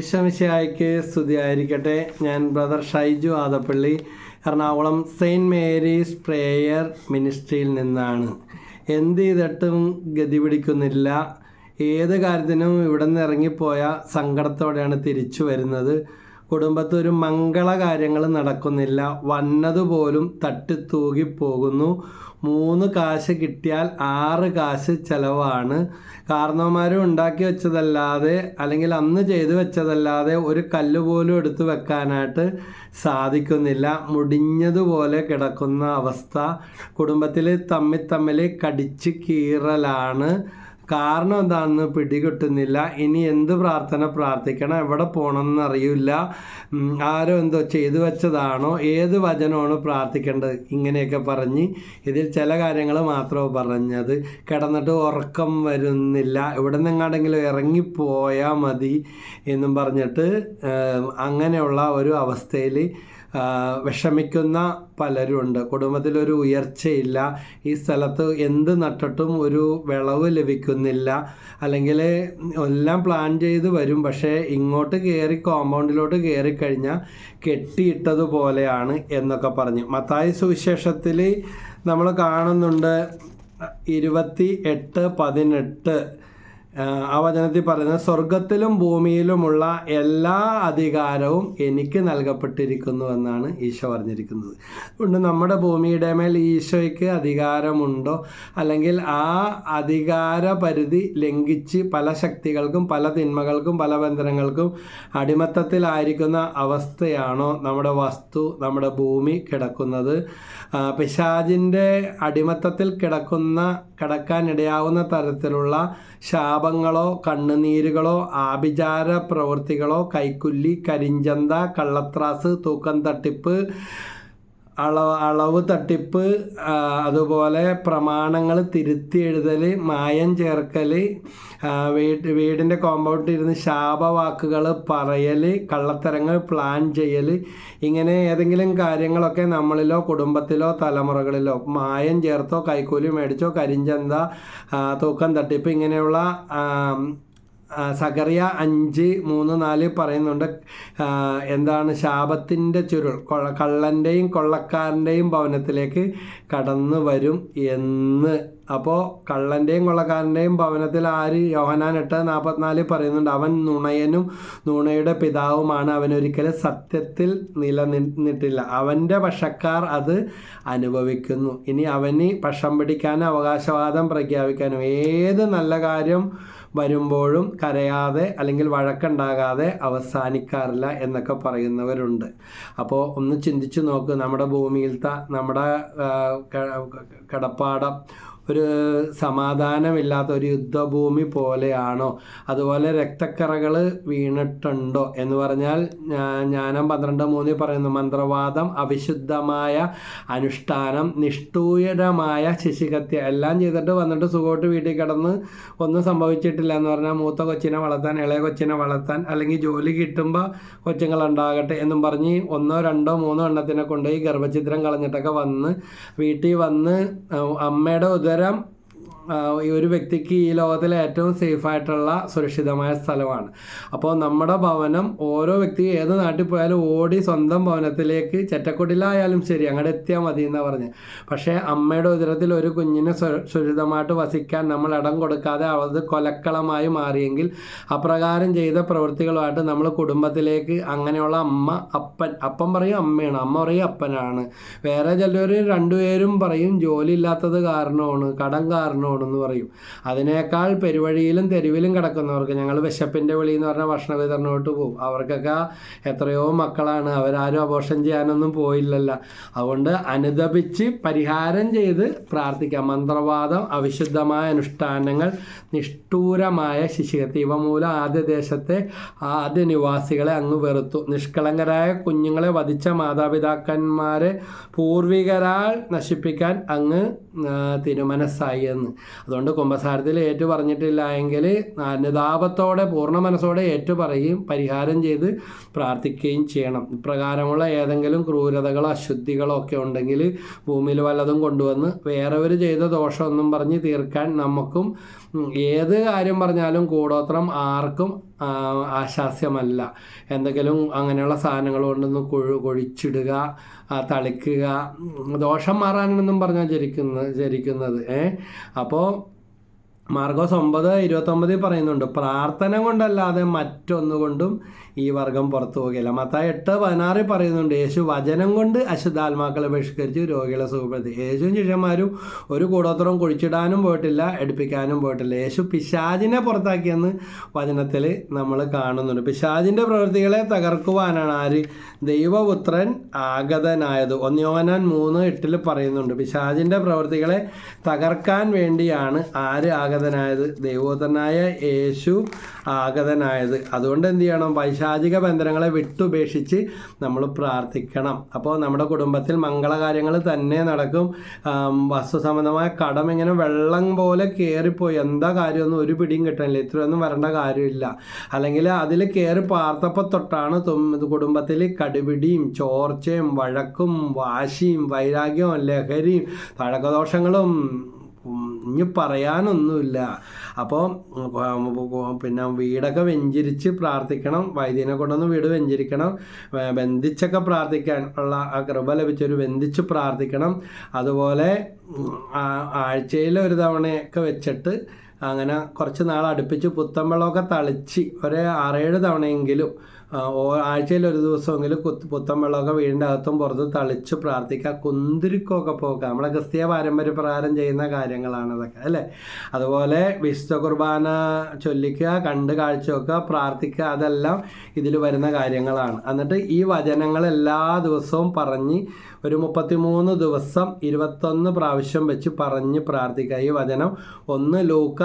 ഈശോമിശിഹായ്ക്ക് സ്തുതിയായിരിക്കട്ടെ. ഞാൻ brother Shaiju Adappally Ernakulam Saint Mary's prayer മിനിസ്ട്രിയിൽ നിന്നാണ്. എന്ത് ചെയ്തിട്ടും ഗതി പിടിക്കുന്നില്ല. ഏത് കാര്യത്തിനും ഇവിടെ നിന്ന് ഇറങ്ങിപ്പോയ സങ്കടത്തോടെയാണ് തിരിച്ചു വരുന്നത്. കുടുംബത്തിൽ ഒരു മംഗള കാര്യങ്ങൾ നടക്കുന്നില്ല. വന്നതുപോലും തട്ടിത്തൂകി പോകുന്നു. മൂന്ന് കാശ് കിട്ടിയാൽ ആറ് കാശ് ചിലവാണ്. കാരണവന്മാരും ഉണ്ടാക്കി വെച്ചതല്ലാതെ അല്ലെങ്കിൽ അന്ന് ചെയ്തു വെച്ചതല്ലാതെ ഒരു കല്ല് പോലും എടുത്തു വെക്കാനായിട്ട് സാധിക്കുന്നില്ല. മുടിഞ്ഞതുപോലെ കിടക്കുന്ന അവസ്ഥ. കുടുംബത്തിൽ തമ്മിൽ തമ്മിൽ കടിച്ച് കീറലാണ്. കാരണം എന്താണെന്ന് പിടികിട്ടുന്നില്ല. ഇനി എന്ത് പ്രാർത്ഥന പ്രാർത്ഥിക്കണം? എവിടെ പോകണമെന്ന് അറിയില്ല ആരോ എന്തോ ചെയ്തു വെച്ചതാണോ? ഏത് വചനമാണ് പ്രാർത്ഥിക്കേണ്ടത്? ഇങ്ങനെയൊക്കെ പറഞ്ഞ് ഇതിൽ ചില കാര്യങ്ങൾ മാത്രമേ പറഞ്ഞത്. കിടന്നിട്ട് ഉറക്കം വരുന്നില്ല. ഇവിടെ നിന്നെങ്ങാണ്ടെങ്കിലും ഇറങ്ങിപ്പോയാൽ മതി എന്നും പറഞ്ഞിട്ട് അങ്ങനെയുള്ള ഒരു അവസ്ഥയിൽ വിഷമിക്കുന്ന പലരുമുണ്ട് കുടുംബത്തിലൊരു ഉയർച്ചയില്ല. ഈ സ്ഥലത്ത് എന്ത് നട്ടിട്ടും ഒരു വിളവ് ലഭിക്കുന്നില്ല. അല്ലെങ്കിൽ എല്ലാം പ്ലാൻ ചെയ്ത് വരും. പക്ഷേ ഇങ്ങോട്ട് കയറി കോമ്പൗണ്ടിലോട്ട് കയറി കഴിഞ്ഞാൽ കെട്ടിയിട്ടതുപോലെയാണ് എന്നൊക്കെ പറഞ്ഞു. മത്തായ സുവിശേഷത്തിൽ നമ്മൾ കാണുന്നുണ്ട് ഇരുപത്തി എട്ട് പതിനെട്ട് ആ, വചനത്തിൽ പറയുന്നത് സ്വർഗത്തിലും ഭൂമിയിലുമുള്ള എല്ലാ അധികാരവും എനിക്ക് നൽകപ്പെട്ടിരിക്കുന്നു എന്നാണ് ഈശോ പറഞ്ഞിരിക്കുന്നത്. അതുകൊണ്ട് നമ്മുടെ ഭൂമിയുടെ മേൽ ഈശോയ്ക്ക് അധികാരമുണ്ടോ? അല്ലെങ്കിൽ ആ അധികാര പരിധി ലംഘിച്ച് പല ശക്തികൾക്കും പല തിന്മകൾക്കും പല ബന്ധനങ്ങൾക്കും അടിമത്തത്തിലായിരിക്കുന്ന അവസ്ഥയാണോ നമ്മുടെ വസ്തു നമ്മുടെ ഭൂമി കിടക്കുന്നത്? പിശാജിന്റെ അടിമത്തത്തിൽ കിടക്കുന്ന കിടക്കാനിടയാവുന്ന തരത്തിലുള്ള ശാപങ്ങളോ കണ്ണുനീരുകളോ ആഭിചാര പ്രവൃത്തികളോ കൈക്കുല്ലി കരിഞ്ചന്ത കള്ളത്രാസ് തൂക്കം തട്ടിപ്പ് അളവ് അളവ് തട്ടിപ്പ് അതുപോലെ പ്രമാണങ്ങൾ തിരുത്തി എഴുതൽ മായം ചേർക്കൽ വീട് വീടിന്റെ കോമ്പൗണ്ടിൽ ഇരുന്ന് ശാപവാക്കുകൾ പറയൽ കള്ളത്തരങ്ങൾ പ്ലാൻ ചെയ്യൽ ഇങ്ങനെ ഏതെങ്കിലും കാര്യങ്ങളൊക്കെ നമ്മളിലോ കുടുംബത്തിലോ തലമുറകളിലോ മായം ചേർത്തോ കൈക്കൂലി മേടിച്ചോ കരിഞ്ചന്ത തൂക്കം തട്ടിപ്പ് ഇങ്ങനെയുള്ള സകറിയ അഞ്ച് മൂന്ന് നാല് പറയുന്നുണ്ട് എന്താണ് ശാപത്തിന്റെ ചുരുൾ കൊള്ള കള്ളന്റെയും കൊള്ളക്കാരന്റെയും ഭവനത്തിലേക്ക് കടന്നു വരും എന്ന്. അപ്പോൾ കള്ളന്റെയും കൊള്ളക്കാരന്റെയും ഭവനത്തിൽ ആര്? യോഹനാൻ എട്ട് നാൽപ്പത്തിനാല് പറയുന്നുണ്ട് അവൻ നുണയനും നുണയുടെ പിതാവുമാണ് അവനൊരിക്കലും സത്യത്തിൽ നിലനിന്നിട്ടില്ല. അവന്റെ പക്ഷക്കാർ അത് അനുഭവിക്കുന്നു. ഇനി അവന് പക്ഷം പിടിക്കാനും അവകാശവാദം പ്രഖ്യാപിക്കാനും ഏത് നല്ല കാര്യം വരുമ്പോഴും കരയാതെ അല്ലെങ്കിൽ വഴക്കുണ്ടാകാതെ അവസാനിക്കാറില്ല എന്നൊക്കെ പറയുന്നവരുണ്ട്. അപ്പോൾ ഒന്ന് ചിന്തിച്ചു നോക്ക്. നമ്മുടെ ഭൂമിയിലത്തെ നമ്മുടെ കിടപ്പാടം ഒരു സമാധാനമില്ലാത്ത ഒരു യുദ്ധഭൂമി പോലെയാണോ? അതുപോലെ രക്തക്കറകൾ വീണിട്ടുണ്ടോ എന്ന് പറഞ്ഞാൽ ജ്ഞാനം പന്ത്രണ്ട് മൂന്നിൽ പറയുന്നു മന്ത്രവാദം അവിശുദ്ധമായ അനുഷ്ഠാനം നിഷ്ഠൂരമായ ശിശികത്യ എല്ലാം ചെയ്തിട്ട് വന്നിട്ട് സുഖമായിട്ട് വീട്ടിൽ കിടന്ന് ഒന്നും സംഭവിച്ചിട്ടില്ല എന്ന് പറഞ്ഞാൽ മൂത്ത കൊച്ചിനെ വളർത്താൻ ഇളയ കൊച്ചിനെ വളർത്താൻ അല്ലെങ്കിൽ ജോലി കിട്ടുമ്പോൾ കൊച്ചുങ്ങൾ ഉണ്ടാകട്ടെ എന്നും പറഞ്ഞ് ഒന്നോ രണ്ടോ മൂന്നോ എണ്ണത്തിനെ കൊണ്ടുപോയി ഗർഭചിത്രം കളഞ്ഞിട്ടൊക്കെ വന്ന് വീട്ടിൽ വന്ന് അമ്മയുടെ ആ, ഈ ഒരു വ്യക്തിക്ക് ഈ ലോകത്തിലെ ഏറ്റവും സേഫായിട്ടുള്ള സുരക്ഷിതമായ സ്ഥലമാണ്. അപ്പോൾ നമ്മുടെ ഭവനം ഓരോ വ്യക്തി ഏത് നാട്ടിൽ പോയാലും ഓടി സ്വന്തം ഭവനത്തിലേക്ക് ചെറ്റക്കുടിലായാലും ശരി അങ്ങോട്ട് എത്തിയാൽ മതി എന്നാണ് പറഞ്ഞത് പക്ഷേ അമ്മയുടെ ഉദരത്തിൽ ഒരു കുഞ്ഞിനെ സുര- സുരക്ഷിതമായിട്ട് വസിക്കാൻ നമ്മൾ ഇടം കൊടുക്കാതെ അത് കൊലക്കളമായി മാറിയെങ്കിൽ അപ്രകാരം ചെയ്ത പ്രവൃത്തികളുമായിട്ട് നമ്മൾ കുടുംബത്തിലേക്ക് അങ്ങനെയുള്ള അമ്മ അപ്പൻ അപ്പൻ പറയും അമ്മയാണ് അമ്മ പറയും അപ്പനാണ്. വേറെ ചിലർ രണ്ടുപേരും പറയും ജോലി ഇല്ലാത്തത് കാരണമാണ് കടം കാരണമാണ്. എന്ന് പറയും. അതിനേക്കാൾ പെരുവഴിയിലും തെരുവിലും കിടക്കുന്നവർക്ക് ഞങ്ങൾ വിശപ്പിന്റെ വിളി എന്ന് പറഞ്ഞ ഭക്ഷണ വിതരണമായിട്ട് പോകും. അവർക്കൊക്കെ എത്രയോ മക്കളാണ്. അവരാരും അപോഷം ചെയ്യാനൊന്നും പോയില്ലല്ല. അതുകൊണ്ട് അനുദപിച്ച് പരിഹാരം ചെയ്ത് പ്രാർത്ഥിക്കാം. മന്ത്രവാദം അവിശുദ്ധമായ അനുഷ്ഠാനങ്ങൾ നിഷ്ഠൂരമായ ശിശുഹത്യ ഇവ മൂലം ആദ്യ ദേശത്തെ ആദ്യ നിവാസികളെ അങ്ങ് വെറുത്തു. നിഷ്കളങ്കരായ കുഞ്ഞുങ്ങളെ വധിച്ച മാതാപിതാക്കന്മാരെ പൂർവികരാൽ നശിപ്പിക്കാൻ അങ്ങ് തിരുമനസ്സായി എന്ന്. അതുകൊണ്ട് കുംഭസാരത്തിൽ ഏറ്റു പറഞ്ഞിട്ടില്ല എങ്കിൽ അനുതാപത്തോടെ പൂർണ മനസ്സോടെ ഏറ്റു പറയും പരിഹാരം ചെയ്ത് പ്രാർത്ഥിക്കുകയും ചെയ്യണം. ഇപ്രകാരമുള്ള ഏതെങ്കിലും ക്രൂരതകളോ അശുദ്ധികളോ ഒക്കെ ഉണ്ടെങ്കിൽ ഭൂമിയിൽ വല്ലതും കൊണ്ടുവന്ന് വേറെ ഒരു ചെയ്ത ദോഷമൊന്നും പറഞ്ഞ് തീർക്കാൻ നമുക്കും ഏത് കാര്യം പറഞ്ഞാലും കൂടോത്രം ആർക്കും ആശാസ്യമല്ല. എന്തെങ്കിലും അങ്ങനെയുള്ള സാധനങ്ങൾ കൊണ്ടൊന്ന് കൊഴു കൊഴിച്ചിടുക തളിക്കുക ദോഷം മാറാനെന്നും പറഞ്ഞാൽ ജരിക്കുന്നത് ജരിക്കുന്നത് ഏ? അപ്പോൾ മാർഗോസ് ഒമ്പത് ഇരുപത്തൊമ്പതിൽ പറയുന്നുണ്ട് പ്രാർത്ഥന കൊണ്ടല്ലാതെ മറ്റൊന്നുകൊണ്ടും ഈ വർഗം പുറത്തു പോകുകയില്ല മത്തായി എട്ട് പതിനാറിൽ പറയുന്നുണ്ട് യേശു വചനം കൊണ്ട് അശുദ്ധാത്മാക്കളെ ബഹിഷ്കരിച്ച് രോഗികളെ സുഖപ്പെടുത്തി. യേശുവും ശിഷ്യന്മാരും ഒരു കൂടോത്രം കുഴിച്ചിടാനും പോയിട്ടില്ല എടുപ്പിക്കാനും പോയിട്ടില്ല. യേശു പിശാജിനെ പുറത്താക്കിയെന്ന് വചനത്തിൽ നമ്മൾ കാണുന്നുണ്ട്. പിശാജിന്റെ പ്രവൃത്തികളെ തകർക്കുവാനാണ് ആര്? ദൈവപുത്രൻ ആഗതനായത്. ഒന്നിയോനാൻ മൂന്ന് എട്ടിൽ പറയുന്നുണ്ട് പിശാജിന്റെ പ്രവൃത്തികളെ തകർക്കാൻ വേണ്ടിയാണ് ആര് ആഗതനായത്? ദൈവപുത്രനായ യേശു ആഗതനായത്. അതുകൊണ്ട് എന്ത് ചെയ്യണം? പൈശാചിക ബന്ധനങ്ങളെ വിട്ടുപേക്ഷിച്ച് നമ്മൾ പ്രാർത്ഥിക്കണം. അപ്പോൾ നമ്മുടെ കുടുംബത്തിൽ മംഗളകാര്യങ്ങൾ തന്നെ നടക്കും. വസ്തു സംബന്ധമായ കടം ഇങ്ങനെ വെള്ളം പോലെ കയറിപ്പോയി എന്താ കാര്യമൊന്നും ഒരു പിടിയും കിട്ടണില്ല. ഇത്രയൊന്നും വരേണ്ട കാര്യമില്ല. അല്ലെങ്കിൽ അതിൽ കയറി പാർത്തപ്പോൾ തൊട്ടാണ് കുടുംബത്തിൽ കടുപിടിയും ചോർച്ചയും വഴക്കും വാശിയും വൈരാഗ്യവും ലഹരിയും തഴക്കദോഷങ്ങളും ഇനി പറയാനൊന്നുമില്ല. അപ്പോൾ പിന്നെ വീടൊക്കെ വെഞ്ചരിച്ച് പ്രാർത്ഥിക്കണം. വൈദ്യനെ കൊണ്ടൊന്ന് വീട് വെഞ്ചരിക്കണം. ബന്ധിച്ചൊക്കെ പ്രാർത്ഥിക്കാൻ ഉള്ള ആ കൃപ ലഭിച്ചൊരു ബന്ധിച്ച് പ്രാർത്ഥിക്കണം. അതുപോലെ ആഴ്ചയിൽ ഒരു തവണയൊക്കെ വെച്ചിട്ട് അങ്ങനെ കുറച്ച് നാൾ അടുപ്പിച്ച് പുത്തൻ വെള്ളമൊക്കെ തളിച്ച് ഒരു ആറേഴ് തവണയെങ്കിലും ആഴ്ചയിൽ ഒരു ദിവസമെങ്കിലും കുത്ത് പുത്തൻ വെള്ളമൊക്കെ വീടിന്റെ അകത്തും പുറത്ത് തളിച്ച് പ്രാർത്ഥിക്കുക. കുന്തിരിക്കമൊക്കെ പോക്കുക നമ്മളെ ക്രിസ്തീയ പാരമ്പര്യ പ്രകാരം ചെയ്യുന്ന കാര്യങ്ങളാണ് അതൊക്കെ അല്ലേ? അതുപോലെ വിശുദ്ധ കുർബാന ചൊല്ലിക്കുക കണ്ട് കാഴ്ച വെക്കുക പ്രാർത്ഥിക്കുക അതെല്ലാം ഇതിൽ വരുന്ന കാര്യങ്ങളാണ്. എന്നിട്ട് ഈ വചനങ്ങൾ എല്ലാ ദിവസവും പറഞ്ഞ് ഒരു മുപ്പത്തിമൂന്ന് ദിവസം ഇരുപത്തൊന്ന് പ്രാവശ്യം വെച്ച് പറഞ്ഞ് പ്രാർത്ഥിക്കുക. ഈ വചനം ഒന്ന് ലൂക്ക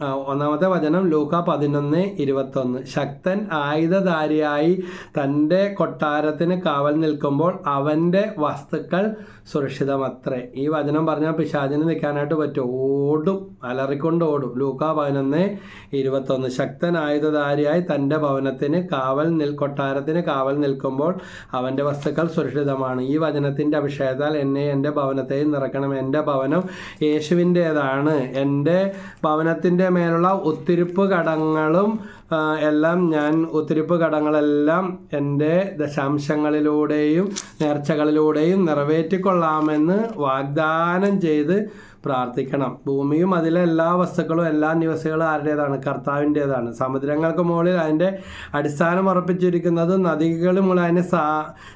ഒന്നാമത്തെ വചനം ലൂക്ക പതിനൊന്ന് ഇരുപത്തൊന്ന്. ശക്തൻ ആയുധധാരിയായി തന്റെ കൊട്ടാരത്തിന് കാവൽ നിൽക്കുമ്പോൾ അവന്റെ വസ്തുക്കൾ സുരക്ഷിതമത്രേ. ഈ വചനം പറഞ്ഞാൽ പിശാചിന് നിൽക്കാനായിട്ട് പറ്റും? ഓടും അലറിക്കൊണ്ട് ഓടും. ലൂക്ക പതിനൊന്ന് ഇരുപത്തൊന്ന്. ശക്തൻ ആയുധധാരിയായി തന്റെ ഭവനത്തിന് കാവൽ നിൽ കൊട്ടാരത്തിന് കാവൽ നിൽക്കുമ്പോൾ അവന്റെ വസ്തുക്കൾ സുരക്ഷിതമാണ്. ഈ വചനത്തിന്റെ അഭിഷേകത്താൽ എന്നെ എന്റെ ഭവനത്തെയും നിറക്കണം. എന്റെ ഭവനം യേശുവിന്റേതാണ്. എന്റെ ഭവനത്തിന്റെ മേലുള്ള ഒത്തിരിപ്പ് കടങ്ങളും എല്ലാം ഞാൻ ഒത്തിരിപ്പ് കടങ്ങളെല്ലാം എന്റെ ദശാംശങ്ങളിലൂടെയും നേർച്ചകളിലൂടെയും നിറവേറ്റിക്കൊള്ളാമെന്ന് വാഗ്ദാനം ചെയ്ത് പ്രാർത്ഥിക്കണം. ഭൂമിയും അതിലെ എല്ലാ വസ്തുക്കളും എല്ലാ നിവസികളും ആരുടേതാണ്? കർത്താവിന്റേതാണ്. സമുദ്രങ്ങൾക്ക് മുകളിൽ അതിന്റെ അടിസ്ഥാനം ഉറപ്പിച്ചിരിക്കുന്നതും നദികൾ മുകളിൽ അതിനെ സ്ഥാ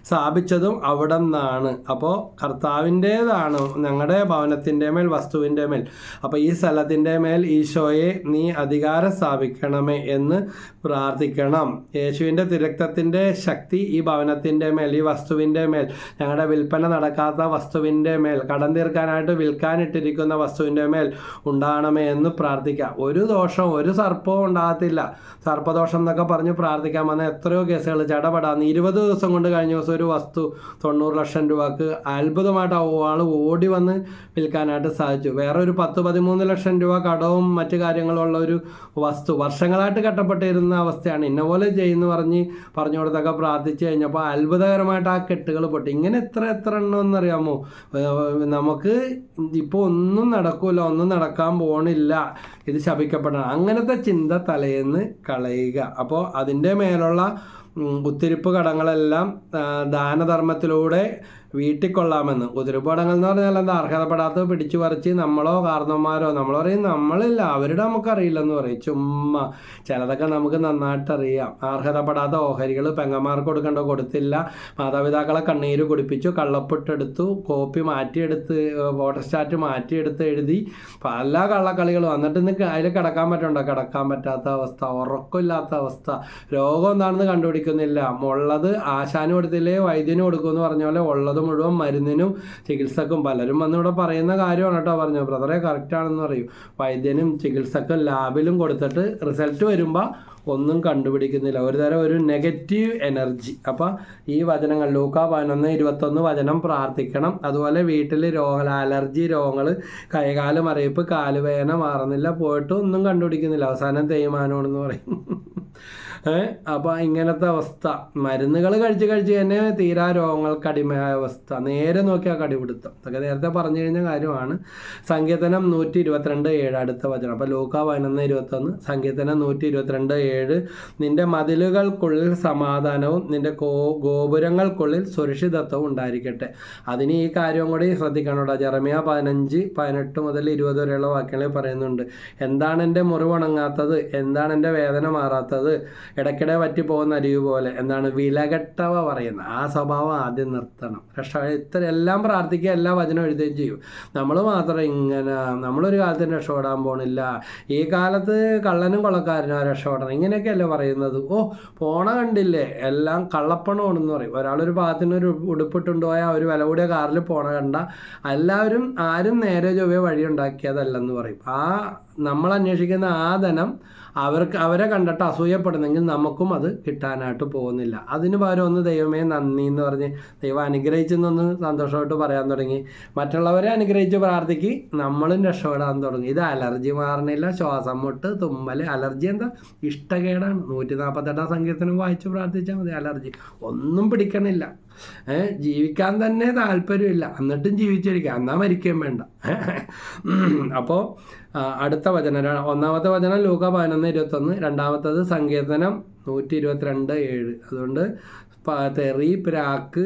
സ്ഥാപിച്ചതും അവിടെ നിന്നാണ് അപ്പോൾ കർത്താവിന്റേതാണ് ഞങ്ങളുടെ ഭവനത്തിന്റെ മേൽ വസ്തുവിന്റെ മേൽ. അപ്പോൾ ഈ സ്ഥലത്തിന്റെ മേൽ ഈശോയെ നീ അധികാരം സ്ഥാപിക്കണമേ എന്ന് പ്രാർത്ഥിക്കണം. യേശുവിന്റെ തിരക്തത്തിന്റെ ശക്തി ഈ ഭവനത്തിന്റെ മേൽ ഈ വസ്തുവിന്റെ മേൽ ഞങ്ങളുടെ വിൽപ്പന നടക്കാത്ത വസ്തുവിന്റെ മേൽ കടം തീർക്കാനായിട്ട് വിൽക്കാനിട്ടിരിക്കുന്ന വസ്തുവിന്റെ മേൽ ഉണ്ടാകണമേ എന്ന് പ്രാർത്ഥിക്കാം. ഒരു ദോഷം ഒരു സർപ്പവും ഉണ്ടാകത്തില്ല. സർപ്പദോഷം എന്നൊക്കെ പറഞ്ഞ് പ്രാർത്ഥിക്കാൻ വന്ന എത്രയോ കേസുകൾ ചടപടാന്ന് ഇരുപത് ദിവസം കൊണ്ട് കഴിഞ്ഞ ദിവസം ഒരു വസ്തു തൊണ്ണൂറ് ലക്ഷം രൂപക്ക് അത്ഭുതമായിട്ട് ആൾ ഓടി വന്ന് വിൽക്കാനായിട്ട് സാധിച്ചു. വേറെ ഒരു പത്ത് പതിമൂന്ന് ലക്ഷം രൂപ കടവും മറ്റു കാര്യങ്ങളും ഉള്ള ഒരു വസ്തു വർഷങ്ങളായിട്ട് കെട്ടപ്പെട്ടിരുന്ന അവസ്ഥയാണ്. ഇന്ന പോലെ ചെയ്യുന്നു പറഞ്ഞ് പറഞ്ഞു കൊടുത്തൊക്കെ പ്രാർത്ഥിച്ചു കഴിഞ്ഞപ്പോൾ അത്ഭുതകരമായിട്ട് ആ കെട്ടുകൾ പൊട്ടി. ഇങ്ങനെ എത്ര എത്ര എണ്ണം എന്നറിയാമോ? നമുക്ക് ഇപ്പോൾ ഒന്നും നടക്കൂല ഒന്നും നടക്കാൻ പോണില്ല. ഇത് ശപിക്കപ്പെടണം. അങ്ങനത്തെ ചിന്ത തലേന്ന് കളയുക. അപ്പോൾ അതിന്റെ മേലുള്ള ഉം, ഉത്തിരിപ്പ് കടങ്ങളെല്ലാം ദാനധർമ്മത്തിലൂടെ വീട്ടിക്കൊള്ളാമെന്ന്. കൊള്ളാമെന്ന് കുതിരപ്പടങ്ങൾ എന്ന് പറഞ്ഞാൽ എന്താ അർഹതപ്പെടാത്തത് പിടിച്ചു പറിച്ച് നമ്മളോ കാരണന്മാരോ നമ്മൾ പറയും നമ്മളില്ല അവരുടെ നമുക്കറിയില്ലെന്ന് പറയും. ചുമ്മാ. ചിലതൊക്കെ നമുക്ക് നന്നായിട്ട് അറിയാം അർഹതപ്പെടാത്ത ഓഹരികൾ പെങ്ങന്മാർക്ക് കൊടുക്കേണ്ട? കൊടുത്തില്ല. മാതാപിതാക്കളെ കണ്ണീര് കുടിപ്പിച്ചു കള്ളപ്പൊട്ടെടുത്തു കോപ്പി മാറ്റിയെടുത്ത് ഫോട്ടോസ്റ്റാറ്റ് മാറ്റിയെടുത്ത് എഴുതി. പല കള്ളക്കളികളും. എന്നിട്ട് ഇന്ന് അതിൽ കിടക്കാൻ പറ്റണ്ടോ കിടക്കാൻ പറ്റാത്ത അവസ്ഥ. ഉറക്കമില്ലാത്ത അവസ്ഥ. രോഗം എന്താണെന്ന് കണ്ടുപിടിക്കുന്നില്ല. ഉള്ളത് ആശാന് കൊടുത്തില്ലേ വൈദ്യന് കൊടുക്കുമെന്ന് പറഞ്ഞ പോലെ ഉള്ളത് മുഴുവൻ മരുന്നിനും ചികിത്സക്കും പലരും വന്ന് ഇവിടെ പറയുന്ന കാര്യമാണ് കേട്ടോ പറഞ്ഞു ബ്രദറെ കറക്റ്റ് ആണെന്ന് പറയും. വൈദ്യനും ചികിത്സക്കും ലാബിലും കൊടുത്തിട്ട് റിസൾട്ട് വരുമ്പോൾ ഒന്നും കണ്ടുപിടിക്കുന്നില്ല. ഒരു തരം ഒരു നെഗറ്റീവ് എനർജി അപ്പം ഈ വചനങ്ങൾ ലൂക്ക പതിനൊന്ന് ഇരുപത്തൊന്ന് വചനം പ്രാർത്ഥിക്കണം. അതുപോലെ വീട്ടിൽ രോഗ അലർജി രോഗങ്ങൾ കൈകാലം അറിയിപ്പ് കാലുവേദന മാറുന്നില്ല പോയിട്ട് ഒന്നും കണ്ടുപിടിക്കുന്നില്ല. അവസാനം തേയ്മാനമാണെന്ന് പറയും. അപ്പോൾ ഇങ്ങനത്തെ അവസ്ഥ. മരുന്നുകൾ കഴിച്ച് കഴിച്ച് തന്നെ തീരാ രോഗങ്ങൾക്ക് അടിമയായ അവസ്ഥ. നേരെ നോക്കിയാൽ കടിപിടുത്തം. അതൊക്കെ നേരത്തെ പറഞ്ഞു കഴിഞ്ഞ കാര്യമാണ്. സങ്കീർത്തനം നൂറ്റി ഇരുപത്തിരണ്ട് ഏഴ് അടുത്ത വചനം. അപ്പോൾ ലൂക്ക പതിനൊന്ന് ഇരുപത്തൊന്ന്. സങ്കീർത്തനം നൂറ്റി ഇരുപത്തിരണ്ട് ഏഴ്. നിന്റെ മതിലുകൾക്കുള്ളിൽ സമാധാനവും നിന്റെ ഗോ ഗോപുരങ്ങൾക്കുള്ളിൽ സുരക്ഷിതത്വവും ഉണ്ടായിരിക്കട്ടെ. അതിന് ഈ കാര്യം കൂടി ശ്രദ്ധിക്കണം കേട്ടോ. ജെറമിയ പതിനഞ്ച് പതിനെട്ട് മുതൽ ഇരുപത് വരെയുള്ള വാക്യങ്ങളിൽ പറയുന്നുണ്ട്. എന്താണ് എന്റെ മുറിവുണങ്ങാത്തത് എന്താണ് എന്റെ വേദന മാറാത്തത്? ഇടയ്ക്കിടെ പറ്റി പോകുന്ന അരിവ് പോലെ എന്താണ് വിലകെട്ടവ പറയുന്നത് ആ സ്വഭാവം ആദ്യം നിർത്തണം. രക്ഷ ഇത്ര എല്ലാം പ്രാർത്ഥിക്കുക എല്ലാ വചനം എഴുതുകയും ചെയ്യും. നമ്മൾ മാത്രം ഇങ്ങനെ നമ്മളൊരു കാലത്തിന് രക്ഷപ്പെടാൻ പോണില്ല. ഈ കാലത്ത് കള്ളനും കൊള്ളക്കാരനും രക്ഷപ്പെടണം. ഇങ്ങനെയൊക്കെയല്ലേ പറയുന്നത്. ഓ പോണ കണ്ടില്ലേ? എല്ലാം കള്ളപ്പണമാണെന്ന് പറയും. ഒരാളൊരു പാകത്തിനൊരു ഒരു പോയാൽ ഒരു വില കൂടിയ കാറിൽ പോണ കണ്ട എല്ലാവരും ആരും നേരെ ചൊവ്വേ വഴി ഉണ്ടാക്കിയതല്ലെന്ന് പറയും. ആ നമ്മൾ അന്വേഷിക്കുന്ന ആ ധനം അവർക്ക് അവരെ കണ്ടിട്ട് അസൂയപ്പെടുന്നെങ്കിൽ നമുക്കും അത് കിട്ടാനായിട്ട് പോകുന്നില്ല. അതിന് പകരം ഒന്ന് ദൈവമേ നന്ദി എന്ന് പറഞ്ഞ് ദൈവം അനുഗ്രഹിച്ചെന്നൊന്ന് സന്തോഷമായിട്ട് പറയാൻ തുടങ്ങി. മറ്റുള്ളവരെ അനുഗ്രഹിച്ച് പ്രാർത്ഥിക്ക് നമ്മളും രക്ഷപ്പെടാൻ തുടങ്ങി. ഇത് അലർജി മാറണില്ല ശ്വാസം മുട്ട് തുമ്മൽ അലർജി എന്താ? ഇഷ്ടകേടാണ്. നൂറ്റി നാൽപ്പത്തെട്ടാം സങ്കീർത്തനം വായിച്ച് പ്രാർത്ഥിച്ചാൽ മതി അലർജി. ഒന്നും പിടിക്കണില്ല. ജീവിക്കാൻ തന്നെ താല്പര്യമില്ല. എന്നിട്ടും ജീവിച്ചിരിക്കുക. എന്നാൽ മരിക്കുകയും വേണ്ട. അപ്പോൾ അടുത്ത വചനം ഒന്നാമത്തെ വചനം ലൂക്ക പതിനൊന്ന് ഇരുപത്തൊന്ന് രണ്ടാമത്തത് സങ്കീർത്തനം നൂറ്റി ഇരുപത്തിരണ്ട് ഏഴ്. അതുകൊണ്ട് തെറി പ്രാക്ക്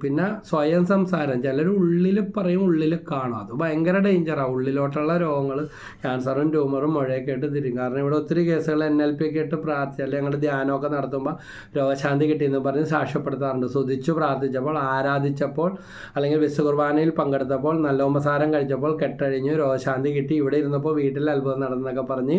പിന്നെ സ്വയം സംസാരം. ചിലർ ഉള്ളിൽ പറയും ഉള്ളിൽ കാണും. അത് ഭയങ്കര ഡേഞ്ചറാണ് ഉള്ളിലോട്ടുള്ള രോഗങ്ങൾ ക്യാൻസറും ട്യൂമറും മുഴയൊക്കെ ആയിട്ട് തിരിയും. കാരണം ഇവിടെ ഒത്തിരി കേസുകൾ എൻ എൽ പി ഒക്കെ ഇട്ട് പ്രാർത്ഥി അല്ലെങ്കിൽ ഞങ്ങൾ ധ്യാനമൊക്കെ നടത്തുമ്പോൾ രോഗശാന്തി കിട്ടിയെന്ന് പറഞ്ഞ് സാക്ഷ്യപ്പെടുത്താറുണ്ട്. സ്തുതിച്ചു പ്രാർത്ഥിച്ചപ്പോൾ ആരാധിച്ചപ്പോൾ അല്ലെങ്കിൽ വിശ്വകുർബാനയിൽ പങ്കെടുത്തപ്പോൾ നല്ല ഉപസാരം കഴിച്ചപ്പോൾ കെട്ടഴിഞ്ഞു രോഗശാന്തി കിട്ടി. ഇവിടെ ഇരുന്നപ്പോൾ വീട്ടിൽ അത്ഭുതം നടന്നൊക്കെ പറഞ്ഞ്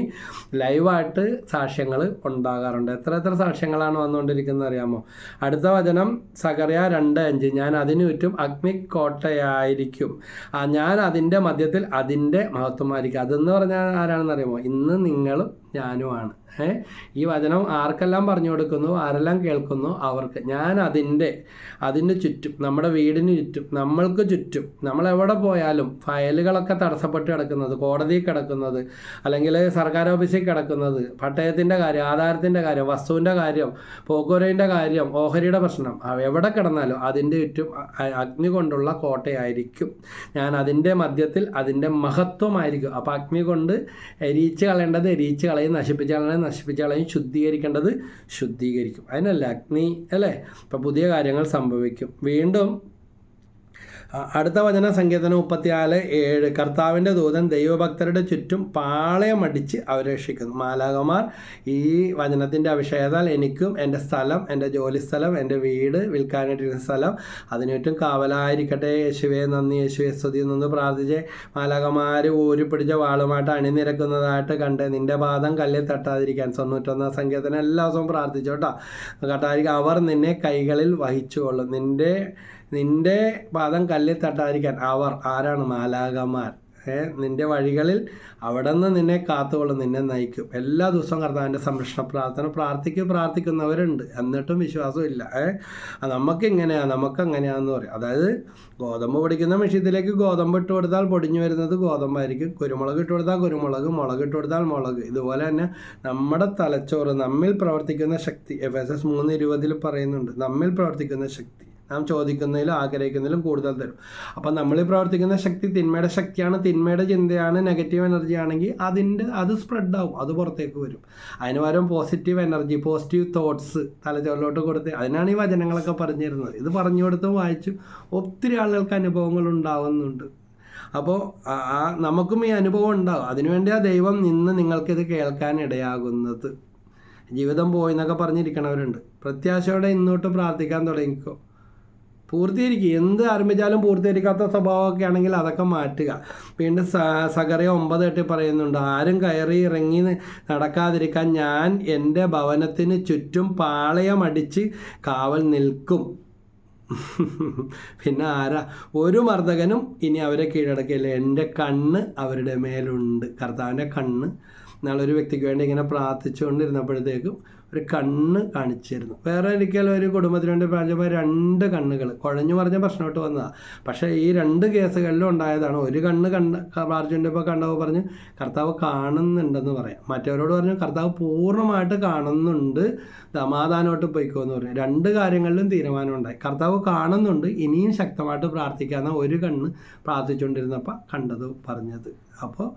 ലൈവായിട്ട് സാക്ഷ്യങ്ങൾ ഉണ്ടാകാറുണ്ട്. എത്ര എത്ര സാക്ഷ്യങ്ങളാണ് വന്നുകൊണ്ടിരിക്കുന്നത് അറിയാമോ? അടുത്ത വചനം സകറിയ രണ്ട് അഞ്ച്. ഞാൻ അതിനു ചുറ്റും അഗ്നിക്കോട്ടയായിരിക്കും. ഞാൻ അതിന്റെ മധ്യത്തിൽ അതിന്റെ മഹത്വമായിരിക്കും. അതെന്ന് പറഞ്ഞാൽ ആരാണെന്ന് അറിയാമോ ഇന്ന് നിങ്ങളും ഞാനുമാണ്. ഏ ഈ വചനം ആർക്കെല്ലാം പറഞ്ഞു കൊടുക്കുന്നു? ആരെല്ലാം കേൾക്കുന്നു? അവർക്ക്. ഞാൻ അതിന്റെ അതിന് ചുറ്റും നമ്മുടെ വീടിന് ചുറ്റും നമ്മൾക്ക് ചുറ്റും നമ്മൾ എവിടെ പോയാലും ഫയലുകളൊക്കെ തടസ്സപ്പെട്ട് കിടക്കുന്നത് കോടതിയിൽ കിടക്കുന്നത് അല്ലെങ്കിൽ സർക്കാർ ഓഫീസിൽ കിടക്കുന്നത് പട്ടയത്തിന്റെ കാര്യം ആധാരത്തിന്റെ കാര്യം വസ്തുവിന്റെ കാര്യം പോക്കുവരവിന്റെ കാര്യം ഓഹരിയുടെ പ്രശ്നം എവിടെ കിടന്നാലും അതിന്റെ ചുറ്റും അഗ്നി കൊണ്ടുള്ള കോട്ടയായിരിക്കും. ഞാൻ അതിന്റെ മധ്യത്തിൽ അതിന്റെ മഹത്വമായിരിക്കും. അപ്പോൾ അഗ്നി കൊണ്ട് എരിയിച്ച് കളയേണ്ടത് എരിയിച്ച് കളയും കളയേണ്ടത് നശിപ്പിച്ച് കളയും ശുദ്ധീകരിക്കേണ്ടത് ശുദ്ധീകരിക്കും. അതിനല്ല അഗ്നി അല്ലേ? ഇപ്പം പുതിയ കാര്യങ്ങൾ സംഭവിക്കും. വീണ്ടും അടുത്ത വചന സങ്കീർത്തനം മുപ്പത്തിനാല് ഏഴ്. കർത്താവിന്റെ ദൂതൻ ദൈവഭക്തരുടെ ചുറ്റും പാളയമടിച്ച് അവരെ രക്ഷിക്കുന്നു. മാലാകമാർ ഈ വചനത്തിന്റെ അഭിഷേകത്താൽ എനിക്കും എന്റെ സ്ഥലം എന്റെ ജോലി സ്ഥലം എന്റെ വീട് വിൽക്കാനായിട്ടിരുന്ന സ്ഥലം അതിനേറ്റവും കാവലായിരിക്കട്ടെ. യേശുവെ നന്ദി. യേശുവെ സ്തുതി നിന്ന് പ്രാർത്ഥിച്ച് മാലാകമാർ ഊരിപ്പിടിച്ച വാളുമായിട്ട് അണിനിരക്കുന്നതായിട്ട് കണ്ട് നിന്റെ പാദം കല്ലിൽ തട്ടാതിരിക്കാൻ തൊണ്ണൂറ്റൊന്നാം സങ്കീർത്തനം എല്ലാ ദിവസവും പ്രാർത്ഥിച്ചോട്ടോ. കട്ടായിരിക്കും അവർ നിന്നെ കൈകളിൽ വഹിച്ചുകൊള്ളും. നിന്റെ നിന്റെ പാദം കല്ലിൽ തട്ടാതിരിക്കാൻ അവർ ആരാണ്? മാലാകമാർ നിന്റെ വഴികളിൽ അവിടെ നിന്ന് നിന്നെ കാത്തുകൊള്ളും നിന്നെ നയിക്കും. എല്ലാ ദിവസവും കർത്താവിന്റെ സംരക്ഷണ പ്രാർത്ഥന പ്രാർത്ഥിക്കും പ്രാർത്ഥിക്കുന്നവരുണ്ട്. എന്നിട്ടും വിശ്വാസമില്ല ഏഹ് നമുക്ക് ഇങ്ങനെയാണ് നമുക്ക് അങ്ങനെയാണെന്ന് പറയും. അതായത് ഗോതമ്പ് പൊടിക്കുന്ന മെഷീനത്തിലേക്ക് ഗോതമ്പ് ഇട്ട് കൊടുത്താൽ പൊടിഞ്ഞു വരുന്നത് ഗോതമ്പായിരിക്കും. കുരുമുളക് ഇട്ട് കൊടുത്താൽ കുരുമുളക് മുളക് ഇട്ട് കൊടുത്താൽ മുളക്. ഇതുപോലെ തന്നെ നമ്മുടെ തലച്ചോറ് നമ്മിൽ പ്രവർത്തിക്കുന്ന ശക്തി എഫ് എസ് എസ് മൂന്ന് ഇരുപതിൽ പറയുന്നുണ്ട്. നമ്മിൽ പ്രവർത്തിക്കുന്ന ശക്തി. നാം ചോദിക്കുന്നതിലും ആഗ്രഹിക്കുന്നതിലും കൂടുതൽ തരും. അപ്പം നമ്മൾ പ്രവർത്തിക്കുന്ന ശക്തി തിന്മയുടെ ശക്തിയാണ്. തിന്മയുടെ ചിന്തയാണ് നെഗറ്റീവ് എനർജി ആണെങ്കിൽ അതിന്റെ അത് സ്പ്രെഡ് ആവും. അത് പുറത്തേക്ക് വരും. അതിന് പകരം പോസിറ്റീവ് എനർജി പോസിറ്റീവ് തോട്ട്സ് തലച്ചോറിലോട്ട് കൊടുത്ത് അതിനാണ് ഈ വചനങ്ങളൊക്കെ പറഞ്ഞു തരുന്നത് ഇത് പറഞ്ഞു കൊടുത്തും വായിച്ചു ഒത്തിരി ആളുകൾക്ക് അനുഭവങ്ങൾ ഉണ്ടാവുന്നുണ്ട്. അപ്പോൾ ആ നമുക്കും ഈ അനുഭവം ഉണ്ടാവും. അതിനുവേണ്ടി ആ ദൈവം നിന്ന് നിങ്ങൾക്കിത് കേൾക്കാൻ ഇടയാകുന്നത്. ജീവിതം പോയി എന്നൊക്കെ പറഞ്ഞിരിക്കണവരുണ്ട്. പ്രത്യാശയോടെ ഇന്നോട്ട് പ്രാർത്ഥിക്കാൻ തുടങ്ങിക്കോ. പൂർത്തീകരിക്കുക. എന്ത് ആരംഭിച്ചാലും പൂർത്തീകരിക്കാത്ത സ്വഭാവമൊക്കെ ആണെങ്കിൽ അതൊക്കെ മാറ്റുക. വീണ്ടും സകറിയ ഒമ്പത് എട്ട് പറയുന്നുണ്ട് ആരും കയറി ഇറങ്ങി നടക്കാതിരിക്കാൻ ഞാൻ എന്റെ ഭവനത്തിന് ചുറ്റും പാളയമടിച്ച് കാവൽ നിൽക്കും. പിന്നെ ആരാ? ഒരു മർദ്ദകനും ഇനി അവരെ കീഴടക്കില്ല. എന്റെ കണ്ണ് അവരുടെ മേലുണ്ട്. കർത്താവിന്റെ കണ്ണ്. നാളെ ഒരു വ്യക്തിക്ക് വേണ്ടി ഇങ്ങനെ പ്രാർത്ഥിച്ചുകൊണ്ടിരുന്നപ്പോഴത്തേക്കും ഒരു കണ്ണ് കാണിച്ചിരുന്നു. വേറെ ഒരിക്കലും ഒരു കുടുംബത്തിനുണ്ട് പ്രാഞ്ചമായ രണ്ട് കണ്ണുകൾ. കുഴഞ്ഞു പറഞ്ഞ പ്രശ്നമായിട്ട് വന്നതാണ് പക്ഷേ ഈ രണ്ട് കേസുകളിലും ഉണ്ടായതാണ്. ഒരു കണ്ണ് കണ്ട പ്രാർജുന്റെ ഇപ്പോൾ കണ്ടപ്പോൾ പറഞ്ഞ് കർത്താവ് കാണുന്നുണ്ടെന്ന് പറയാം. മറ്റവരോട് പറഞ്ഞു കർത്താവ് പൂർണമായിട്ട് കാണുന്നുണ്ട്. സമാധാനമായിട്ട് പോയിക്കോ എന്ന് പറഞ്ഞു. രണ്ട് കാര്യങ്ങളിലും തീരുമാനം ഉണ്ടായി കർത്താവ് കാണുന്നുണ്ട് ഇനിയും ശക്തമായിട്ട് പ്രാർത്ഥിക്കാമെന്ന ഒരു കണ്ണ് പ്രാർത്ഥിച്ചുകൊണ്ടിരുന്നപ്പോൾ കണ്ടത് പറഞ്ഞത്. അപ്പോൾ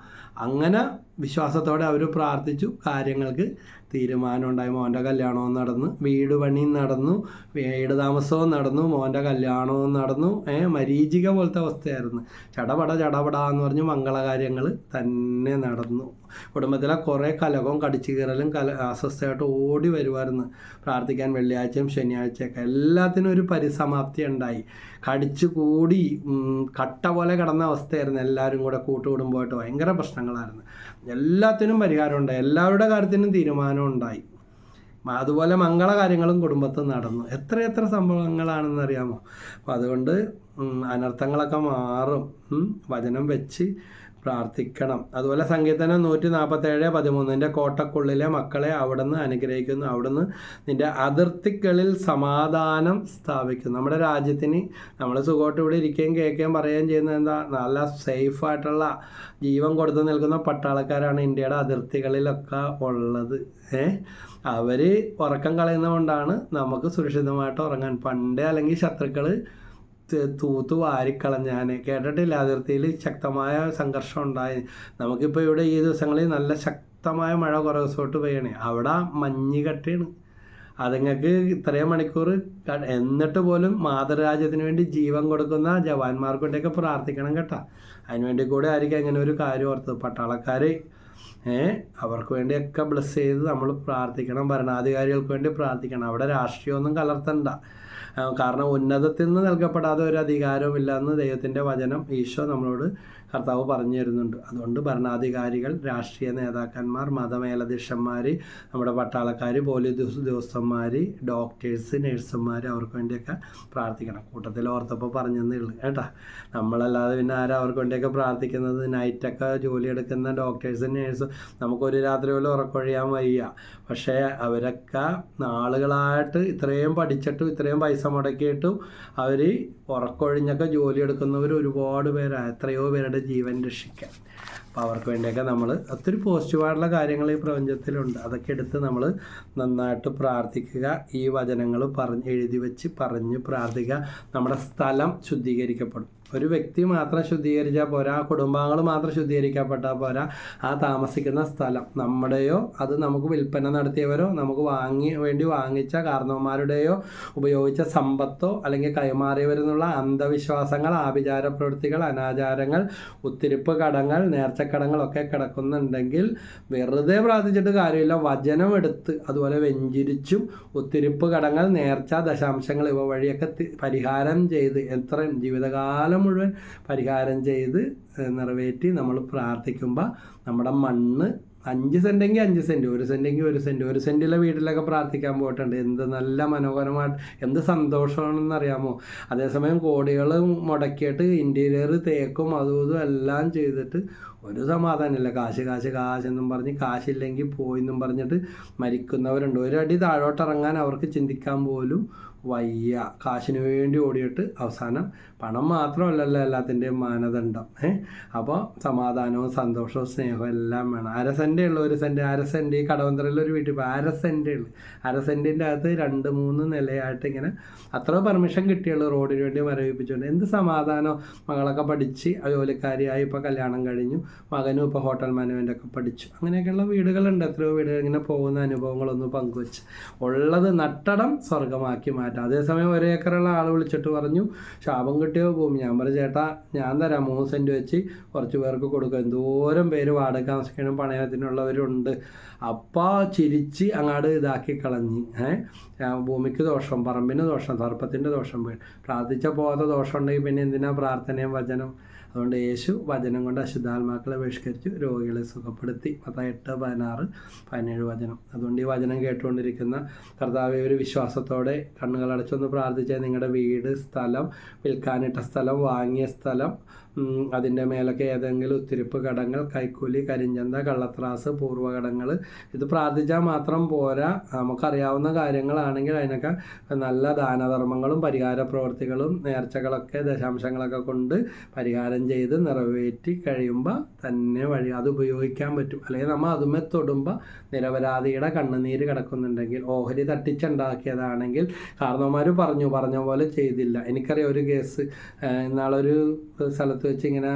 അങ്ങനെ വിശ്വാസത്തോടെ അവർ പ്രാർത്ഥിച്ചു കാര്യങ്ങൾക്ക് തീരുമാനം ഉണ്ടായി മോന്റെ കല്യാണവും നടന്നു വീട് പണിയും നടന്നു വീട് താമസവും നടന്നു മോന്റെ കല്യാണവും നടന്നു ഏ മരീചിക പോലത്തെ അവസ്ഥയായിരുന്നു. ചടപട ചടപട എന്ന് പറഞ്ഞ് മംഗളകാര്യങ്ങൾ തന്നെ നടന്നു. കുടുംബത്തിലെ കുറേ കലകവും കടിച്ചു കീറലും കല അസ്വസ്ഥയായിട്ട് ഓടി വരുമായിരുന്നു. പ്രാർത്ഥിക്കാൻ വെള്ളിയാഴ്ചയും ശനിയാഴ്ചയൊക്കെ എല്ലാത്തിനും ഒരു പരിസമാപ്തി ഉണ്ടായി. കടിച്ചു കൂടി കട്ട പോലെ കിടന്ന അവസ്ഥയായിരുന്നു. എല്ലാവരും കൂടെ കൂട്ടുകുടുംബമായിട്ട് ഭയങ്കര പ്രശ്നങ്ങളായിരുന്നു. എല്ലാത്തിനും പരിഹാരം ഉണ്ടായി. എല്ലാവരുടെ കാര്യത്തിനും തീരുമാനം ഉണ്ടായി. അതുപോലെ മംഗള കാര്യങ്ങളും കുടുംബത്തിൽ നടന്നു. എത്ര സംഭവങ്ങളാണെന്ന് അറിയാമോ? അപ്പം അതുകൊണ്ട് അനർത്ഥങ്ങളൊക്കെ മാറും. വചനം വെച്ച് പ്രാർത്ഥിക്കണം. അതുപോലെ സങ്കീർത്തനം നൂറ്റി നാൽപ്പത്തേഴ് പതിമൂന്നിന്റെ കോട്ടക്കുള്ളിലെ മക്കളെ അവിടുന്ന് അനുഗ്രഹിക്കുന്നു. അവിടുന്ന് നിന്റെ അതിർത്തികളിൽ സമാധാനം സ്ഥാപിക്കുന്നു. നമ്മുടെ രാജ്യത്തിന് നമ്മൾ സുഖമായിട്ട് ഇവിടെ ഇരിക്കുകയും കേൾക്കുകയും പറയുകയും ചെയ്യുന്നത് എന്താ? നല്ല സേഫായിട്ടുള്ള ജീവൻ കൊടുത്തു നിൽക്കുന്ന പട്ടാളക്കാരാണ് ഇന്ത്യയുടെ അതിർത്തികളിലൊക്കെ ഉള്ളത്. ഏ? അവർ ഉറക്കം കളയുന്നതുകൊണ്ടാണ് നമുക്ക് സുരക്ഷിതമായിട്ട് ഉറങ്ങാൻ. പണ്ടേ അല്ലെങ്കിൽ ശത്രുക്കൾ തൂത്ത് വാരിക്കളഞ്ഞാൻ കേട്ടിട്ടില്ല. അതിർത്തിയിൽ ശക്തമായ സംഘർഷം ഉണ്ടായി. നമുക്കിപ്പോൾ ഇവിടെ ഈ ദിവസങ്ങളിൽ നല്ല ശക്തമായ മഴ കുറേ ദിവസമായിട്ട് പെയ്യണേ. അവിടെ മഞ്ഞ് കട്ടയാണ് അതുങ്ങൾക്ക് ഇത്രയും മണിക്കൂർ എന്നിട്ട് പോലും മാതൃരാജ്യത്തിന് വേണ്ടി ജീവൻ കൊടുക്കുന്ന ജവാന്മാർക്ക് വേണ്ടിയൊക്കെ പ്രാർത്ഥിക്കണം കേട്ടോ. അതിനുവേണ്ടി കൂടെ ആയിരിക്കും അങ്ങനെ ഒരു കാര്യം ഓർത്തത് പട്ടാളക്കാർ അവർക്ക് വേണ്ടിയൊക്കെ ബ്ലസ് ചെയ്ത് നമ്മൾ പ്രാർത്ഥിക്കണം. ഭരണാധികാരികൾക്ക് വേണ്ടി പ്രാർത്ഥിക്കണം. അവിടെ രാഷ്ട്രീയമൊന്നും കലർത്തണ്ട. കാരണം ഉന്നതത്തിൽ നിന്ന് നൽകപ്പെടാതെ ഒരു അധികാരവുമില്ല എന്ന് ദൈവത്തിന്റെ വചനം ഈശോ നമ്മളോട് കർത്താവ് പറഞ്ഞു തരുന്നുണ്ട്. അതുകൊണ്ട് ഭരണാധികാരികൾ രാഷ്ട്രീയ നേതാക്കന്മാർ മതമേലധ്യക്ഷന്മാർ നമ്മുടെ പട്ടാളക്കാർ പോലീസ് ഉദ്യോഗസ്ഥന്മാർ ഡോക്ടേഴ്സ് നഴ്സുമാർ അവർക്ക് വേണ്ടിയൊക്കെ പ്രാർത്ഥിക്കണം. കൂട്ടത്തിൽ ഓർത്തപ്പോൾ പറഞ്ഞതേ ഉള്ളൂ. കേട്ടാ? നമ്മളല്ലാതെ പിന്നെ ആരാ അവർക്ക് വേണ്ടിയൊക്കെ പ്രാർത്ഥിക്കുന്നത്? നൈറ്റൊക്കെ ജോലി എടുക്കുന്ന ഡോക്ടേഴ്സും നേഴ്സും നമുക്കൊരു രാത്രി പോലും ഉറക്കൊഴിയാൻ വയ്യ. പക്ഷേ അവരൊക്കെ നാളുകളായിട്ട് ഇത്രയും പഠിച്ചിട്ടും ഇത്രയും പൈസ മുടക്കിയിട്ടും അവർ ഉറക്കൊഴിഞ്ഞൊക്കെ ജോലി എടുക്കുന്നവർ ഒരുപാട് പേരാണ് എത്രയോ പേരുടെ ജീവൻ രക്ഷിക്കാൻ. അപ്പോൾ അവർക്ക് വേണ്ടിയൊക്കെ നമ്മൾ ഒത്തിരി പോസിറ്റീവായിട്ടുള്ള കാര്യങ്ങൾ ഈ പ്രപഞ്ചത്തിലുണ്ട്. അതൊക്കെ എടുത്ത് നമ്മൾ നന്നായിട്ട് പ്രാർത്ഥിക്കുക ഈ വചനങ്ങൾ പറഞ്ഞ് എഴുതി വെച്ച് പറഞ്ഞ് പ്രാർത്ഥിക്കുക. നമ്മുടെ സ്ഥലം ശുദ്ധീകരിക്കപ്പെടും. ഒരു വ്യക്തി മാത്രം ശുദ്ധീകരിച്ചാൽ പോരാ കുടുംബാംഗങ്ങൾ മാത്രം ശുദ്ധീകരിക്കപ്പെട്ടാൽ പോരാ ആ താമസിക്കുന്ന സ്ഥലം നമ്മുടെയോ അത് നമുക്ക് വിൽപ്പന നടത്തിയവരോ നമുക്ക് വാങ്ങി വേണ്ടി വാങ്ങിച്ച കാരണവന്മാരുടെയോ ഉപയോഗിച്ച സമ്പത്തോ അല്ലെങ്കിൽ കൈമാറിയവരെന്നുള്ള അന്ധവിശ്വാസങ്ങൾ ആഭിചാര പ്രവൃത്തികൾ അനാചാരങ്ങൾ ഉത്തിരിപ്പ് കടങ്ങൾ നേർച്ചക്കടങ്ങളൊക്കെ കിടക്കുന്നുണ്ടെങ്കിൽ വെറുതെ പ്രാർത്ഥിച്ചിട്ട് കാര്യമില്ല. വചനം എടുത്ത് അതുപോലെ വെഞ്ചിരിച്ചും ഉത്തിരിപ്പ് കടങ്ങൾ നേർച്ച ദശാംശങ്ങൾ ഇവ വഴിയൊക്കെ പരിഹാരം ചെയ്ത് എത്രയും ജീവിതകാലം മുഴുവൻ പരിഹാരം ചെയ്ത് നിറവേറ്റി നമ്മൾ പ്രാർത്ഥിക്കുമ്പോൾ നമ്മുടെ മണ്ണ് അഞ്ച് സെന്റെങ്കിൽ അഞ്ച് സെന്റ് ഒരു സെന്റെങ്കിൽ ഒരു സെന്റ് ഒരു സെന്റിലെ വീട്ടിലൊക്കെ പ്രാർത്ഥിക്കാൻ പോയിട്ടുണ്ട്. എന്ത് നല്ല മനോഹരമായിട്ട് എന്ത് സന്തോഷമാണെന്ന് അറിയാമോ? അതേസമയം കോടികൾ മുടക്കിയിട്ട് ഇന്റീരിയർ തേക്കും അതും ഇതും എല്ലാം ചെയ്തിട്ട് ഒരു സമാധാനമില്ല. കാശ് കാശ് കാശെന്നും പറഞ്ഞ് കാശില്ലെങ്കിൽ പോയി എന്നും പറഞ്ഞിട്ട് മരിക്കുന്നവരുണ്ട്. ഒരടി താഴോട്ട് ഇറങ്ങാൻ അവർക്ക് ചിന്തിക്കാൻ പോലും വയ്യ. കാശിന് വേണ്ടി ഓടിയിട്ട് അവസാനം പണം മാത്രമല്ലല്ലോ എല്ലാത്തിന്റെയും മാനദണ്ഡം. ഏഹ് അപ്പോൾ സമാധാനവും സന്തോഷവും സ്നേഹവും എല്ലാം വേണം. അര ഉള്ളൂ ഒരു സെന്റ്. അര സെന്റ് ഈ കടവന്ത്രയിൽ ഒരു വീട്ടിൽ പോയി. അര സെന്റേ ഉള്ളൂ. അര സെന്റിന്റെ അകത്ത് രണ്ട് മൂന്ന് നിലയായിട്ട് ഇങ്ങനെ അത്ര പെർമിഷൻ കിട്ടിയുള്ളൂ റോഡിന് വേണ്ടി മരവിപ്പിച്ചുകൊണ്ട്. എന്ത് സമാധാനം? മകളൊക്കെ പഠിച്ച് ജോലിക്കാരിയായി ഇപ്പോൾ കല്യാണം കഴിഞ്ഞു. മകനും ഇപ്പോൾ ഹോട്ടൽ മാനേജ്മെന്റ് ഒക്കെ പഠിച്ചു. അങ്ങനെയൊക്കെയുള്ള വീടുകളുണ്ട്. എത്രയോ വീടുകൾ ഇങ്ങനെ പോകുന്ന അനുഭവങ്ങളൊന്ന് പങ്കുവെച്ച്. ഉള്ളത് നട്ടടം സ്വർഗമാക്കി മാറ്റാം അതേസമയം ഒരു ഏക്കറുള്ള ആൾ വിളിച്ചിട്ട് പറഞ്ഞു ശാപം കിട്ടിയോ? ഭൂമി ഞാൻ പറഞ്ഞു ചേട്ടാ ഞാൻ തരാം മൂന്ന് സെന്റ് വെച്ച് കുറച്ച് പേർക്ക് കൊടുക്കും. എന്തോരം പേര് വാടക താമസിക്കണം പണയത്തിനുള്ളവരുണ്ട്. അപ്പോൾ ചിരിച്ച് അങ്ങാട് ഇതാക്കി കളഞ്ഞ്. ഏഹ്? ഭൂമിക്ക് ദോഷം പറമ്പിന് ദോഷം സർപ്പത്തിന്റെ ദോഷം വീണ് പ്രാർത്ഥിച്ച പോകാത്ത ദോഷം ഉണ്ടെങ്കിൽ പിന്നെ എന്തിനാ പ്രാർത്ഥനയും വചനം? അതുകൊണ്ട് യേശു വചനം കൊണ്ട് അശുദ്ധാത്മാക്കളെ ബഹിഷ്കരിച്ച് രോഗികളെ സുഖപ്പെടുത്തി. പത്താം എട്ട് പതിനാറ് പതിനേഴ് വചനം. അതുകൊണ്ട് ഈ വചനം കേട്ടുകൊണ്ടിരിക്കുന്ന കർത്താവ് ഒരു വിശ്വാസത്തോടെ കണ്ണുകളടച്ചൊന്ന് പ്രാർത്ഥിച്ചാൽ നിങ്ങളുടെ വീട് സ്ഥലം വിൽക്കാനിട്ട സ്ഥലം വാങ്ങിയ സ്ഥലം അതിന്റെ മേലൊക്കെ ഏതെങ്കിലും ഉത്തിരിപ്പ് കടങ്ങൾ കൈക്കൂലി കരിഞ്ചന്ത കള്ളത്രാസ് പൂർവകടങ്ങൾ. ഇത് പ്രാർത്ഥിച്ചാൽ മാത്രം പോരാ. നമുക്കറിയാവുന്ന കാര്യങ്ങളാണെങ്കിൽ അതിനൊക്കെ നല്ല ദാനധർമ്മങ്ങളും പരിഹാര പ്രവൃത്തികളും നേർച്ചകളൊക്കെ ദശാംശങ്ങളൊക്കെ കൊണ്ട് പരിഹാരം ചെയ്ത് നിറവേറ്റി കഴിയുമ്പോൾ തന്നെ വഴി അത് ഉപയോഗിക്കാൻ പറ്റും. അല്ലെങ്കിൽ നമ്മൾ അതുമേ തൊടുമ്പോൾ നിരപരാധിയുടെ കണ്ണുനീര് കിടക്കുന്നുണ്ടെങ്കിൽ ഓഹരി തട്ടിച്ചുണ്ടാക്കിയതാണെങ്കിൽ കാരണവന്മാർ പറഞ്ഞു പറഞ്ഞ പോലെ ചെയ്തില്ല. എനിക്കറിയാം ഒരു കേസ് ഇന്നാളൊരു സ്ഥലത്ത് വെച്ച് ഇങ്ങനെ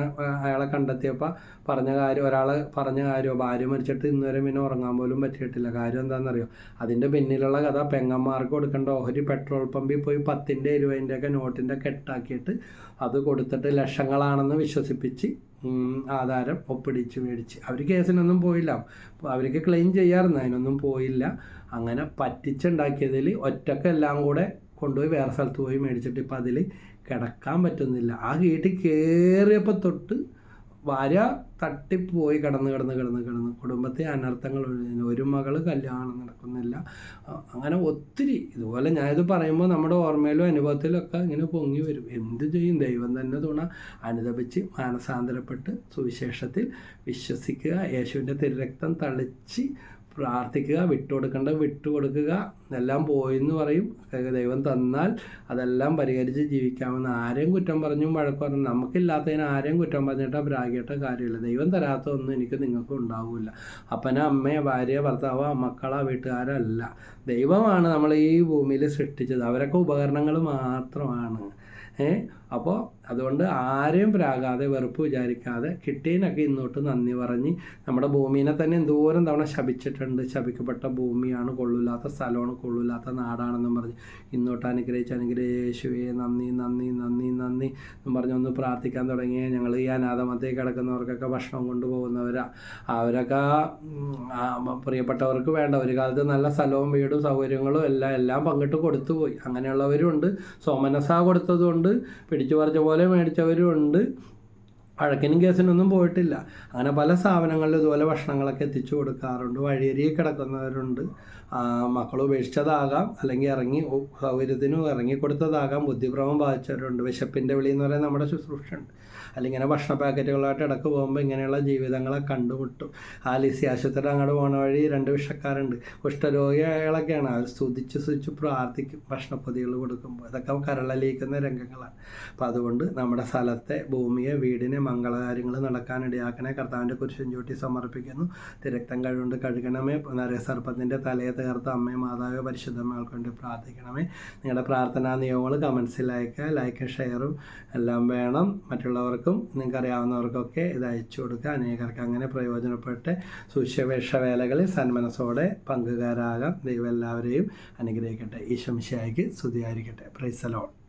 അയാളെ കണ്ടെത്തിയപ്പോൾ പറഞ്ഞ കാര്യം ഒരാൾ പറഞ്ഞ കാര്യം ഭാര്യ മരിച്ചിട്ട് ഇന്നുവരെ പിന്നെ ഉറങ്ങാൻ പോലും പറ്റിയിട്ടില്ല. കാര്യം എന്താണെന്നറിയോ അതിന്റെ പിന്നിലുള്ള കഥ പെങ്ങന്മാർക്ക് കൊടുക്കേണ്ട ഓഹരി പെട്രോൾ പമ്പിൽ പോയി പത്തിന്റെ ഇരുപതിന്റെ ഒക്കെ നോട്ടിന്റെ കെട്ടാക്കിയിട്ട് അത് കൊടുത്തിട്ട് ലക്ഷങ്ങളാണെന്ന് വിശ്വസിപ്പിച്ച് ആധാരം ഒപ്പിടിച്ച് മേടിച്ച്. അവർ കേസിനൊന്നും പോയില്ല. അവർക്ക് ക്ലെയിം ചെയ്യാറുണ്ട് അതിനൊന്നും പോയില്ല. അങ്ങനെ പറ്റിച്ചുണ്ടാക്കിയതിൽ ഒറ്റക്കെല്ലാം കൂടെ കൊണ്ടുപോയി വേറെ സ്ഥലത്ത് പോയി മേടിച്ചിട്ട് ഇപ്പം അതിൽ കിടക്കാൻ പറ്റുന്നില്ല. ആ വീട്ടിൽ കയറിയപ്പോൾ തൊട്ട് വര തട്ടിപ്പോയി കിടന്ന് കിടന്ന് കിടന്ന് കിടന്ന്. കുടുംബത്തെ അനർത്ഥങ്ങൾ ഒരു മകൾ കല്യാണം നടക്കുന്നില്ല. അങ്ങനെ ഒത്തിരി ഇതുപോലെ ഞാനിത് പറയുമ്പോൾ നമ്മുടെ ഓർമ്മയിലും അനുഭവത്തിലും ഒക്കെ ഇങ്ങനെ പൊങ്ങി വരും. എന്ത് ചെയ്യും? ദൈവം തന്നെ തുണ അനുദപിച്ച് മാനസാന്തരപ്പെട്ട് സുവിശേഷത്തിൽ വിശ്വസിക്കുക. യേശുവിന്റെ തിരുരക്തം തളിച്ച് പ്രാർത്ഥിക്കുക വിട്ടുകൊടുക്കേണ്ട വിട്ടുകൊടുക്കുക. എല്ലാം പോയെന്ന് പറയും. ദൈവം തന്നാൽ അതെല്ലാം പരിഹരിച്ച് ജീവിക്കാമെന്ന് ആരെയും കുറ്റം പറഞ്ഞും വഴക്ക് പറഞ്ഞു നമുക്കില്ലാത്തതിന് ആരെയും കുറ്റം പറഞ്ഞിട്ട് പ്രാഗിയിട്ട് കാര്യമില്ല. ദൈവം തരാത്ത ഒന്നും എനിക്ക് നിങ്ങൾക്കും ഉണ്ടാവില്ല. അപ്പന അമ്മയെ ഭാര്യ ഭർത്താവ് മക്കളാ വീട്ടുകാരല്ല ദൈവമാണ് നമ്മൾ ഈ ഭൂമിയിൽ സൃഷ്ടിച്ചത്. അവരൊക്കെ ഉപകരണങ്ങൾ മാത്രമാണ്. ഏ? അപ്പോൾ അതുകൊണ്ട് ആരെയും പ്രാകാതെ വെറുപ്പ് വിചാരിക്കാതെ കിട്ടിയതിനൊക്കെ ഇന്നോട്ട് നന്ദി പറഞ്ഞ് നമ്മുടെ ഭൂമിനെ തന്നെ എന്തോരം തവണ ശപിച്ചിട്ടുണ്ട്. ശപിക്കപ്പെട്ട ഭൂമിയാണ് കൊള്ളില്ലാത്ത സ്ഥലമാണ് കൊള്ളില്ലാത്ത നാടാണെന്നും പറഞ്ഞ് ഇന്നോട്ട് അനുഗ്രഹിച്ച് അനുഗ്രഹിച്ചുവേ നന്ദി നന്ദി നന്ദി നന്ദി എന്നും പറഞ്ഞ് ഒന്ന് പ്രാർത്ഥിക്കാൻ തുടങ്ങിയ. ഞങ്ങൾ ഈ അനാഥമത്തേക്ക് കിടക്കുന്നവർക്കൊക്കെ ഭക്ഷണം കൊണ്ടുപോകുന്നവരാ. അവരൊക്കെ പ്രിയപ്പെട്ടവർക്ക് വേണ്ട ഒരു കാലത്ത് നല്ല സ്ഥലവും വീടും സൗകര്യങ്ങളും എല്ലാം എല്ലാം പങ്കിട്ട് കൊടുത്തുപോയി. അങ്ങനെയുള്ളവരുണ്ട്. സോമനസ കൊടുത്തതുകൊണ്ട് പിടിച്ചു പറഞ്ഞ പോലെ മേടിച്ചവരും ഉണ്ട്. വഴക്കിനും കേസിനൊന്നും പോയിട്ടില്ല. അങ്ങനെ പല സ്ഥാപനങ്ങളിൽ ഇതുപോലെ ഭക്ഷണങ്ങളൊക്കെ എത്തിച്ചു കൊടുക്കാറുണ്ട്. വഴിയരി കിടക്കുന്നവരുണ്ട്. മക്കൾ ഉപേക്ഷിച്ചതാകാം. അല്ലെങ്കിൽ ഇറങ്ങി സൗകര്യത്തിനും ഇറങ്ങിക്കൊടുത്തതാകാം. ഇറങ്ങി കൊടുത്തതാകാം ബുദ്ധിഭ്രമം ബാധിച്ചവരുണ്ട്. വിശപ്പിന്റെ വിളി എന്ന് പറയുന്നത് നമ്മുടെ ശുശ്രൂഷയുണ്ട് അല്ലെങ്കിൽ ഇങ്ങനെ ഭക്ഷണ പാക്കറ്റുകളായിട്ട് ഇടയ്ക്ക് പോകുമ്പോൾ ഇങ്ങനെയുള്ള ജീവിതങ്ങളെ കണ്ടുമുട്ടും. ആ ലിസി ആശുപത്രി അങ്ങോട്ട് പോണ വഴി രണ്ട് വിഷക്കാരുണ്ട്. കുഷ്ഠരോഗികളൊക്കെയാണ്. അവർ സ്തുതിച്ച് സ്തുതിച്ച് പ്രാർത്ഥിക്കും ഭക്ഷണപ്പൊതികൾ കൊടുക്കുമ്പോൾ ഇതൊക്കെ കരളലിയിക്കുന്ന രംഗങ്ങളാണ്. അപ്പം അതുകൊണ്ട് നമ്മുടെ സ്ഥലത്തെ ഭൂമിയെ വീടിനെ മംഗളകാര്യങ്ങൾ നടക്കാനിടയാക്കണേ കർത്താവിന്റെ കുരിശൻ ചൂട്ടി സമർപ്പിക്കുന്നു. തിരക്തം കഴിവുണ്ട് കഴുകണമേ. നരസർപ്പത്തിന്റെ തലയെ തകർത്ത അമ്മയെ മാതാവേ പരിശുദ്ധമ്മകൾക്ക് വേണ്ടി പ്രാർത്ഥിക്കണമേ. നിങ്ങളുടെ പ്രാർത്ഥനാ നിയമങ്ങൾ കമൻസിൽ അയക്കുക ലൈക്കും ഷെയറും എല്ലാം വേണം. മറ്റുള്ളവർക്കും നിങ്ങൾക്ക് അറിയാവുന്നവർക്കൊക്കെ ഇത് അയച്ചു കൊടുക്കുക. അനേകർക്ക് അങ്ങനെ പ്രയോജനപ്പെട്ട് സുശവേഷ വേലകളിൽ സന്മനസ്സോടെ പങ്കുകാരാകാം. ദൈവം എല്ലാവരെയും അനുഗ്രഹിക്കട്ടെ. ഈശംശയായിക്ക് സ്തുതിയായിരിക്കട്ടെ. പ്രൈസലോൺ